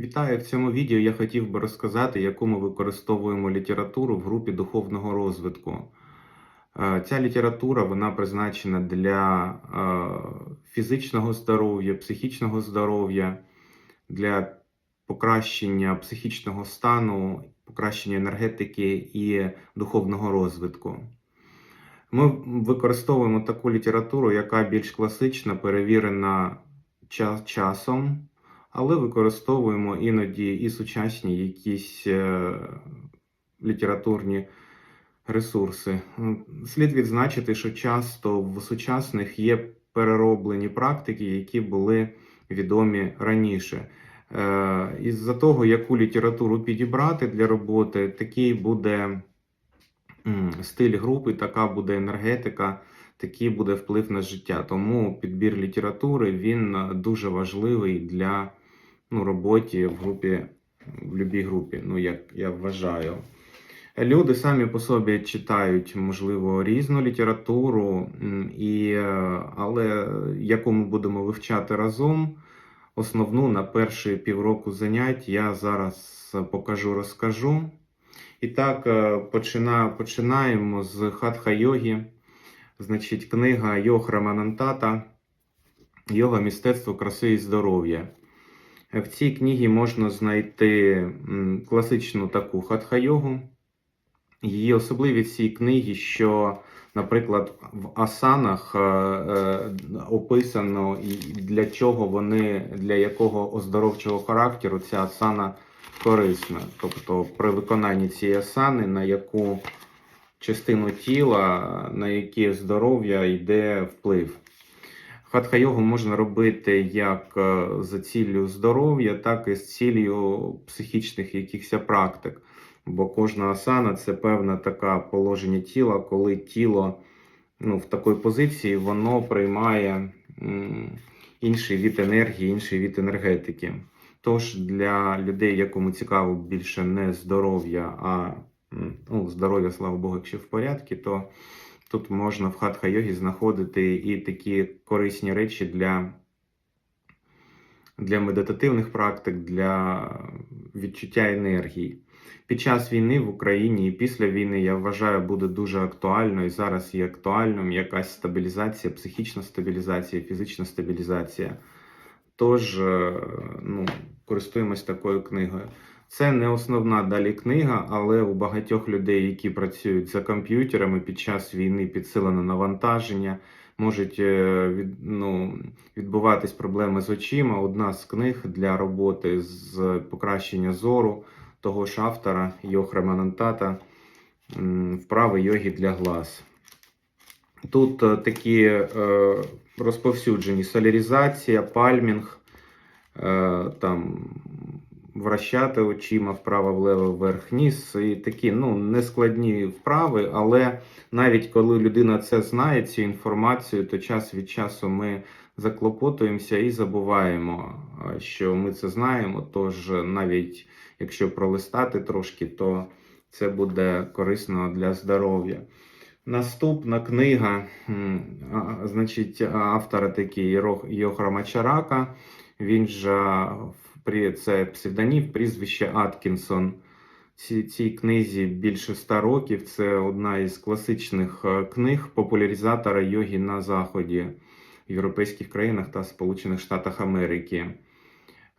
Вітаю! В цьому відео я хотів би розказати, яку ми використовуємо літературу в групі духовного розвитку. Е, Ця література вона призначена для е, фізичного здоров'я, психічного здоров'я, для покращення психічного стану, покращення енергетики і духовного розвитку. Ми використовуємо таку літературу, яка більш класична, перевірена часом, але використовуємо іноді і сучасні якісь е, літературні ресурси. Слід відзначити, що часто в сучасних є перероблені практики, які були відомі раніше. Е, Із-за того, яку літературу підібрати для роботи, такий буде стиль групи, така буде енергетика, такий буде вплив на життя. Тому підбір літератури він е, дуже важливий для ну, роботи в групі, в будь-якій групі, ну як я вважаю. Люди самі по собі читають, можливо, різну літературу, і, е, але яку ми будемо вивчати разом, основну на перші півроку занять я зараз покажу, розкажу. І так, е, почина, починаємо з хатха йоги. Значить, книга Йох Раманантата Йога мистецтво краси і здоров'я. В цій книгі можна знайти класичну таку хатха-йогу. Її особливість цієї книги, що, наприклад, в асанах е, е, описано для чого вони, для якого оздоровчого характеру ця асана корисна. Тобто при виконанні цієї асани, на яку частину тіла, на яке здоров'я йде вплив. Хатха-йогу можна робити як е, за ціллю здоров'я, так і з ціллю психічних якихось практик. Бо кожна асана це певне таке положення тіла, коли тіло ну, в такій позиції воно приймає інший від енергії, інший від енергетики. Тож для людей, якому цікаво більше не здоров'я, а ну, здоров'я, слава Богу, якщо в порядку, то тут можна в хатха-йогі знаходити і такі корисні речі для, для медитативних практик, для відчуття енергії. Під час війни в Україні і після війни я вважаю буде дуже актуально і зараз є актуальним якась стабілізація, психічна стабілізація, фізична стабілізація. Тож, е, ну, користуємось такою книгою. Це не основна далі книга, але у багатьох людей, які працюють за комп'ютерами під час війни, підсилене навантаження, можуть е, від, ну, відбуватись проблеми з очима. Одна з книг для роботи з покращення зору того ж автора Йохра Манантата м, вправи йоги для глаз. Тут е, такі е, розповсюджені соляризація, пальмінг, е, там вращати очима вправо-влево, вверх-вниз. І такі ну, нескладні вправи, але навіть коли людина це знає, цю інформацію, то час від часу ми заклопотуємося і забуваємо, що ми це знаємо. Тож навіть якщо пролистати трошки, то це буде корисно для здоров'я. Наступна книга, значить, автора такий Йох- Йохра Мачарака. Він же це псевдонім, прізвище Аткінсон. Ці, цій книзі більше ста років. Це одна із класичних е, книг популяризатора йоги на Заході, в європейських країнах та Сполучених Штатах Америки.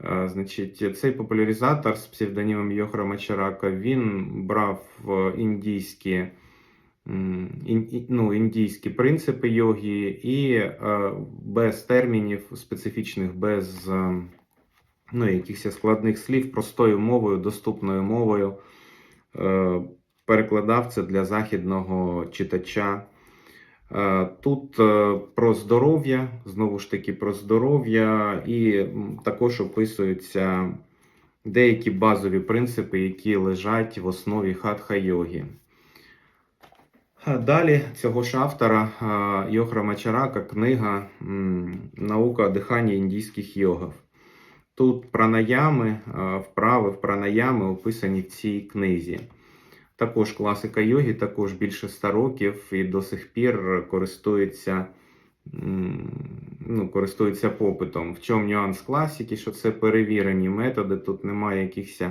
Е, Значить, цей популяризатор з псевдонімом Йохра Мачарака він брав індійські, ну, індійські принципи йоги і е, без термінів специфічних, без е, ну, якихось складних слів, простою мовою, доступною мовою е, перекладав це для західного читача. Е, Тут е, про здоров'я, знову ж таки про здоров'я, і також описуються деякі базові принципи, які лежать в основі хатха-йоги. Далі цього ж автора Йохра Мачарака книга Наука дихання індійських йогів. Тут пранаями, вправи в пранаями описані в цій книзі. Також класика йоги, також більше 100 років і до сих пір користується ну, користуються попитом. В чому нюанс класики, що це перевірені методи, тут немає якихось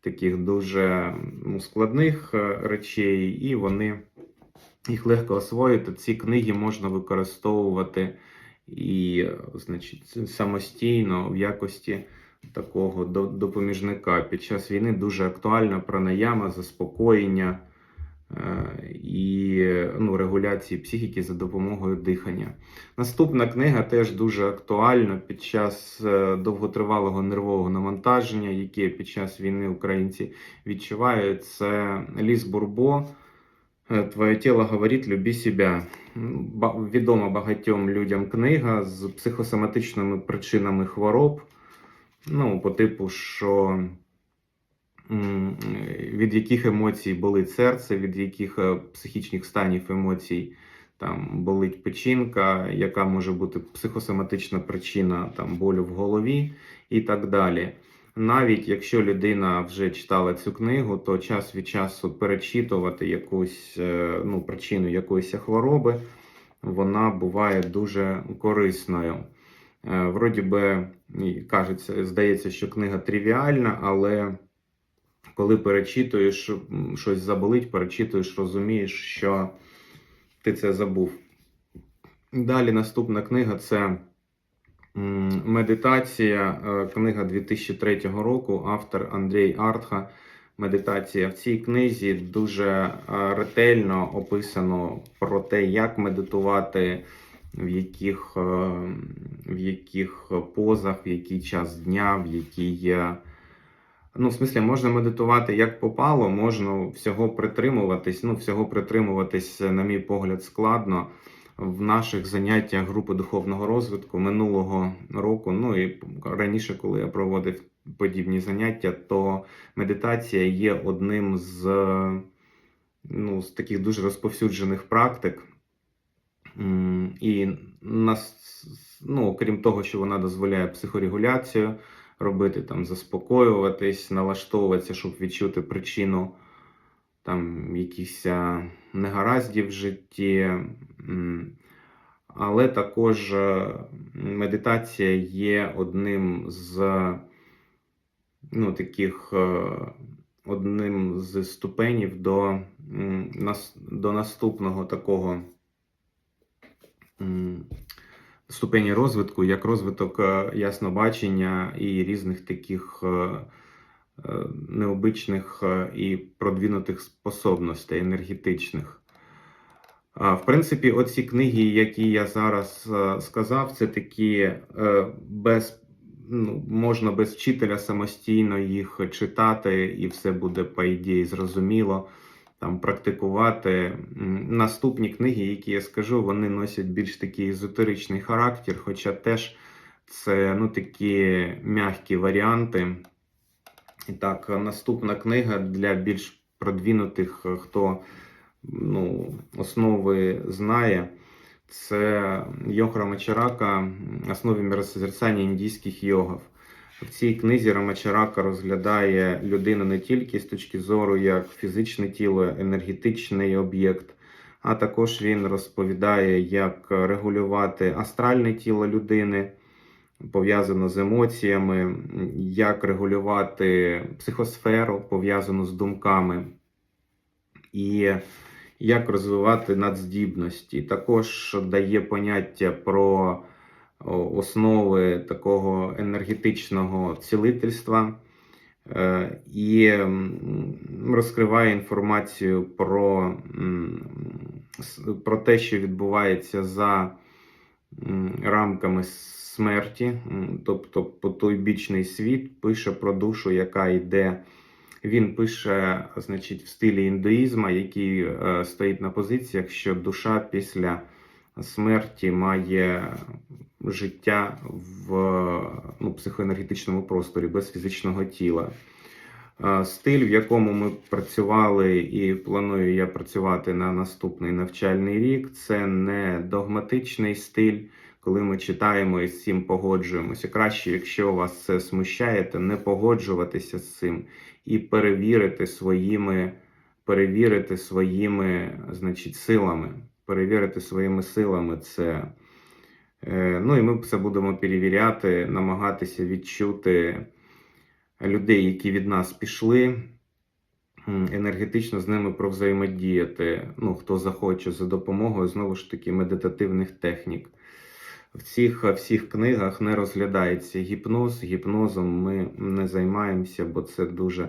таких дуже ну, складних е, речей, і вони їх легко освоїти. Ці книги можна використовувати і, значить, самостійно в якості такого до- допоміжника. Під час війни дуже актуальна пранаяма, заспокоєння е, і ну, регуляції психіки за допомогою дихання. Наступна книга теж дуже актуальна під час е, довготривалого нервового навантаження, яке під час війни українці відчувають. Це Ліс Бурбо. Е, Твоє тіло говорить, люби себе. Відома багатьом людям книга з психосоматичними причинами хвороб. Ну, по типу, що від яких емоцій болить серце, від яких е, психічних станів емоцій там болить печінка, яка може бути психосоматична причина там болю в голові і так далі. Навіть якщо людина вже читала цю книгу, то час від часу перечитувати якусь е, ну, причину якоїсь хвороби, вона буває дуже корисною. Е, Вроді би, кажеться, здається, що книга тривіальна, але коли перечитуєш, щось заболить, перечитуєш, розумієш, що ти це забув. Далі наступна книга це Медитація, е, книга 2003 року, автор Андрій Артха. Медитація. В цій книзі дуже е, ретельно описано про те, як медитувати, в яких, е, в яких позах, в який час дня, в який. е, Ну, в смислі, можна медитувати як попало, можна всього притримуватись. Ну, всього притримуватись, на мій погляд, складно. В наших заняттях групи духовного розвитку минулого року, ну і раніше, коли я проводив подібні заняття, то медитація є одним з, ну, з таких дуже розповсюджених практик. І нас, ну, окрім того, що вона дозволяє психорегуляцію робити, там, заспокоюватись, налаштовуватися, щоб відчути причину там якихось а, негараздів в житті. Але також е, медитація є одним з ну, таких е, одним з ступенів до, до наступного такого ступені розвитку, як розвиток е, яснобачення і різних таких е, е, необичних е, і продвинутих способностей енергетичних. В принципі, оці книги, які я зараз е, сказав, це такі е, без, ну, можна без вчителя самостійно їх читати, і все буде, по ідеї, зрозуміло. Там практикувати. Наступні книги, які я скажу, вони носять більш такий езотеричний характер, хоча теж це ну, такі м'які варіанти. І так, наступна книга для більш продвинутих, е, хто ну, основи знає. Це Йог Рамачарака «Основи миросозерцання індійських йогів. В цій книзі Рамачарака розглядає людину не тільки з точки зору як фізичне тіло, енергетичний об'єкт, а також він розповідає, як регулювати астральне тіло людини, пов'язано з емоціями, як регулювати психосферу, пов'язану з думками. І як розвивати надздібності. Також дає поняття про основи такого енергетичного цілительства е, і розкриває інформацію про, про те, що відбувається за рамками смерті, тобто потойбічний світ пише про душу, яка йде. Він пише, значить, в стилі індуїзму, який е, стоїть на позиціях, що душа після смерті має життя в ну, психоенергетичному просторі без фізичного тіла. Е, Стиль, в якому ми працювали, і планую я працювати на наступний навчальний рік, це не догматичний стиль, коли ми читаємо і з цим погоджуємося. Краще, якщо вас це смущає, то не погоджуватися з цим і перевірити своїми, перевірити своїми, значить, силами. Перевірити своїми силами це Е, Ну і ми це будемо перевіряти, намагатися відчути людей, які від нас пішли, енергетично з ними провзаємодіяти. Ну, хто захоче за допомогою знову ж таки медитативних технік. В цих всіх книгах не розглядається гіпноз. Гіпнозом ми не займаємося, бо це дуже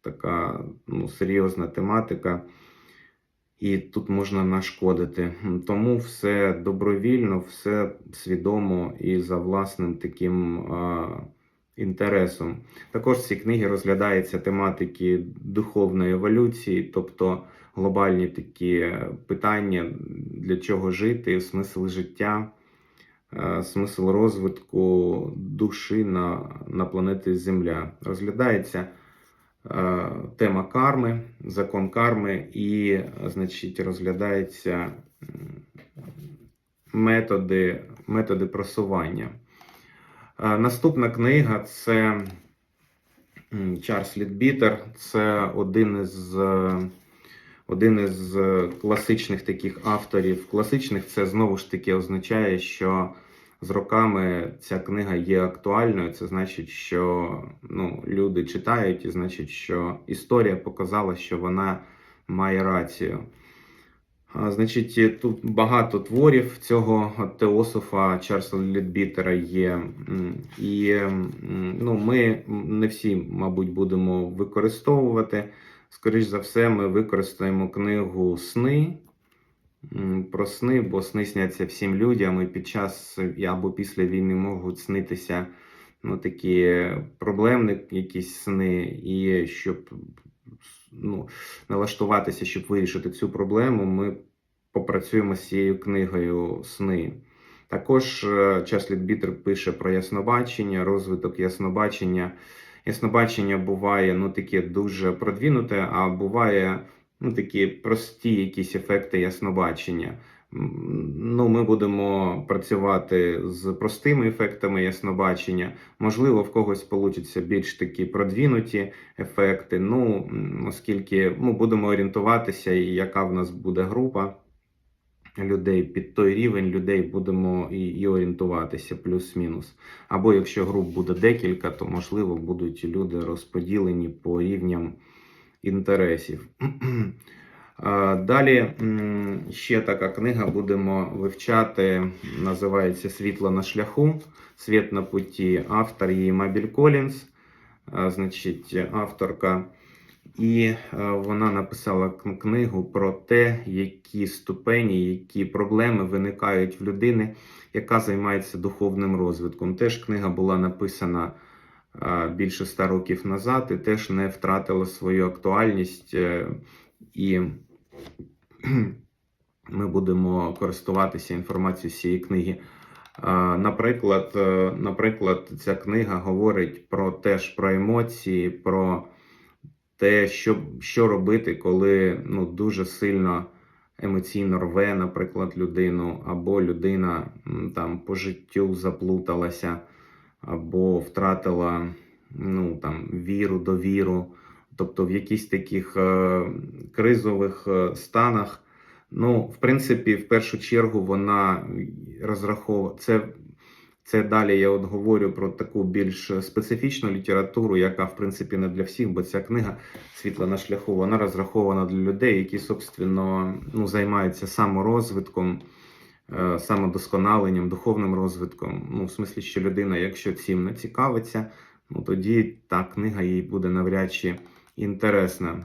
така ну, серйозна тематика, і тут можна нашкодити. Тому все добровільно, все свідомо і за власним таким а, інтересом. Також в цій книги розглядаються тематики духовної еволюції, тобто глобальні такі питання, для чого жити, смисл життя. Е, Смисл розвитку душі на, на планеті Земля розглядається е, тема карми, закон карми, і, значить, розглядається методи, методи просування. Е, Наступна книга це Чарльз Літбітер. Це один із, е, один із е, класичних таких авторів. Класичних це знову ж таки означає, що з роками ця книга є актуальною. Це значить, що ну, люди читають, і значить, що історія показала, що вона має рацію. А, Значить, тут багато творів цього теософа Чарльза Лідбітера є. І ну, ми не всі, мабуть, будемо використовувати. Скоріш за все, ми використаємо книгу Сни про сни, бо сни сняться всім людям, і під час або після війни можуть снитися ну, такі проблемні якісь сни, і щоб ну, налаштуватися, щоб вирішити цю проблему, ми попрацюємо з цією книгою сни. Також е, Час Літбітер пише про яснобачення, розвиток яснобачення. Яснобачення буває ну, таке дуже продвинуте, а буває ну, такі прості якісь ефекти яснобачення. Ну, ми будемо працювати з простими ефектами яснобачення. Можливо, в когось получаться більш такі продвинуті ефекти. Ну, оскільки ми будемо орієнтуватися, і яка в нас буде група людей під той рівень людей будемо і, і орієнтуватися, плюс-мінус. Або якщо груп буде декілька, то можливо будуть люди розподілені по рівням інтересів. Далі ще така книга будемо вивчати, називається Світло на шляху, Світ на путі. Автор її Мабіль Колінс, значить, авторка. І е, вона написала книгу про те, які ступені, які проблеми виникають в людини, яка займається духовним розвитком. Теж книга була написана більше ста років назад і теж не втратила свою актуальність. е, І ми будемо користуватися інформацією цієї книги. Наприклад, е, наприклад, ця книга говорить про теж про емоції, про те, що, що робити, коли ну, дуже сильно емоційно рве, наприклад, людину, або людина там по життю заплуталася, або втратила ну, там, віру, довіру. Тобто в якісь таких е, кризових е, станах. Ну, в принципі, в першу чергу вона розраховує це. Це далі я от говорю про таку більш специфічну літературу, яка в принципі не для всіх, бо ця книга Світла на шляху вона розрахована для людей, які, собственно, ну, займаються саморозвитком, самодосконаленням, духовним розвитком. Ну, в смислі, що людина, якщо цим не цікавиться, ну тоді та книга їй буде навряд чи інтересна.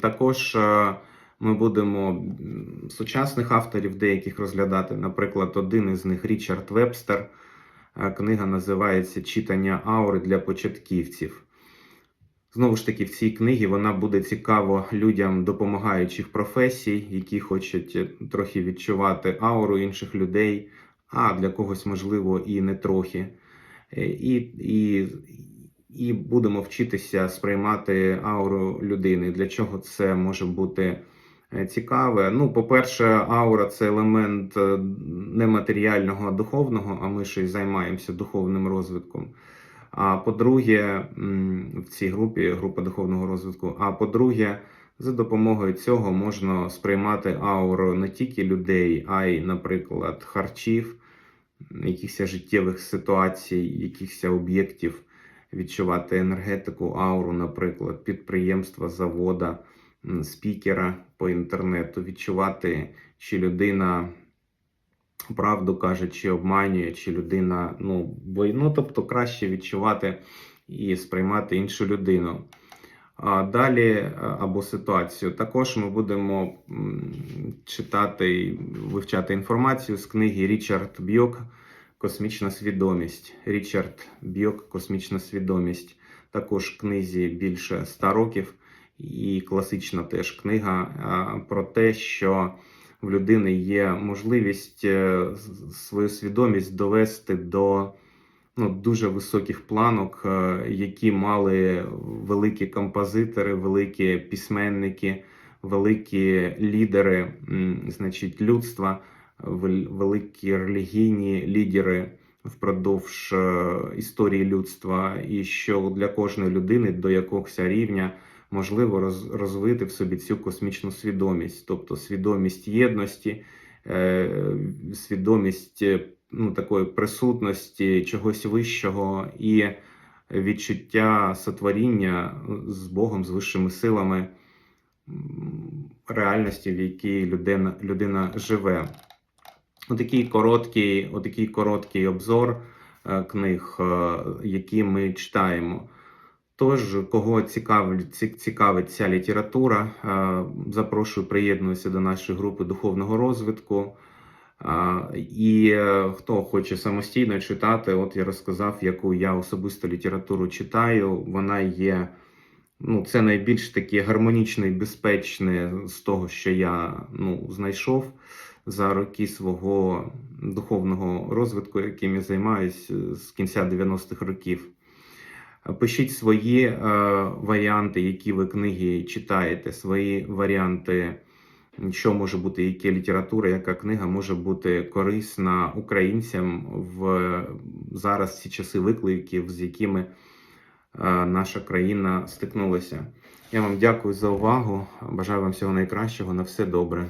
Також е, ми будемо сучасних авторів деяких розглядати. Наприклад, один із них Річард Вебстер. Е, Книга називається Читання аури для початківців. Знову ж таки, в цій книгі вона буде цікаво людям допомагаючих професій, які хочуть е, трохи відчувати ауру інших людей, а для когось, можливо, і не трохи. Е, І, і, і будемо вчитися сприймати ауру людини. Для чого це може бути е, цікаве? Ну, по-перше, аура це елемент нематеріального, а духовного, а ми ще й займаємося духовним розвитком. А по-друге, в цій групі група духовного розвитку. А по-друге, За допомогою цього можна сприймати ауру не тільки людей, а й, наприклад, харчів, якихось життєвих ситуацій, якихось об'єктів, відчувати енергетику, ауру, наприклад, підприємства, завода, спікера по інтернету, відчувати, чи людина правду каже, чи обманює, чи людина, ну, бо, ну, тобто краще відчувати і сприймати іншу людину. А далі е, або ситуацію. Також ми будемо читати і вивчати інформацію з книги Річард Бьок Космічна свідомість. Річард Бьок Космічна свідомість. Також книзі більше ста років, і класична теж книга про те, що в людини є можливість е, свою свідомість довести до ну, дуже високих планок, е, які мали великі композитори, великі письменники, великі лідери, значить, людства, вел- великі релігійні лідери впродовж е, історії людства, і що для кожної людини до якогось рівня можливо роз- розвити в собі цю космічну свідомість, тобто свідомість єдності, е, свідомість е, ну, такої присутності чогось вищого і відчуття сотворіння з Богом, з вищими силами реальності, в якій людина, людина живе. Отакий короткий, отакий короткий обзор е, книг, які ми читаємо. Тож, кого цікавить, цікавить ця література, е, запрошую приєднуватися до нашої групи духовного розвитку. І е, хто хоче самостійно читати, от я розказав, яку я особисто літературу читаю. Вона є, ну, це найбільш таке гармонічне і безпечне з того, що я ну, знайшов за роки свого духовного розвитку, яким я займаюся з кінця 90-х років. Пишіть свої е, варіанти, які ви книги читаєте, свої варіанти, що може бути, яка література, яка книга може бути корисна українцям в зараз ці часи викликів, з якими е, наша країна стикнулася. Я вам дякую за увагу. Бажаю вам всього найкращого. На все добре.